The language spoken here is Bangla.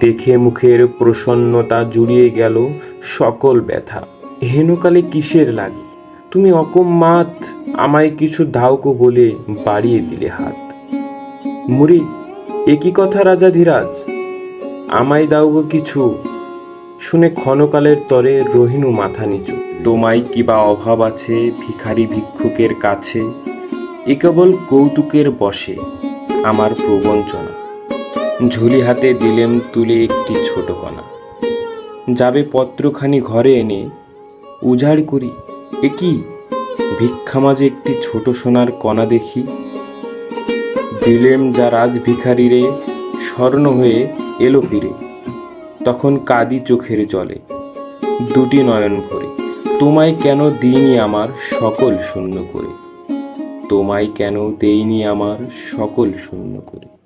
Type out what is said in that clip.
দেখে মুখের প্রসন্নতা জুড়িয়ে গেল সকল ব্যথা। হেনকালে কিসের লাগি? তুমি অকম্মাত আমায় কিছু দাওকো বলে বাড়িয়ে দিলে হাত। মুড়ি একই কথা রাজা ধীরাজ? আমায় দাও গো কিছু? শুনে ক্ষণকালের তরে রহিনু মাথা নিচু। তোমায় কিবা অভাব আছে ভিখারি ভিক্ষুকের কাছে? এ কেবল কৌতুকের বসে, আমার প্রবঞ্চনা। ঝুলি হাতে দিলেম তুলে একটি ছোট কণা। যাবে পত্রখানি ঘরে এনে উজাড় করি, এ কি? ভিক্ষা মাঝে একটি ছোট সোনার কণা দেখি। দিলেম যা রাজ ভিখারিরে স্বর্ণ হয়ে এলো ফিরে, তখন কাদি চোখের জলে। দুটি নয়ন ভরে, তোমায় কেন দিইনি আমার সকল শূন্য করে? তোমায় কেন দেইনি আমার সকল শূন্য করে?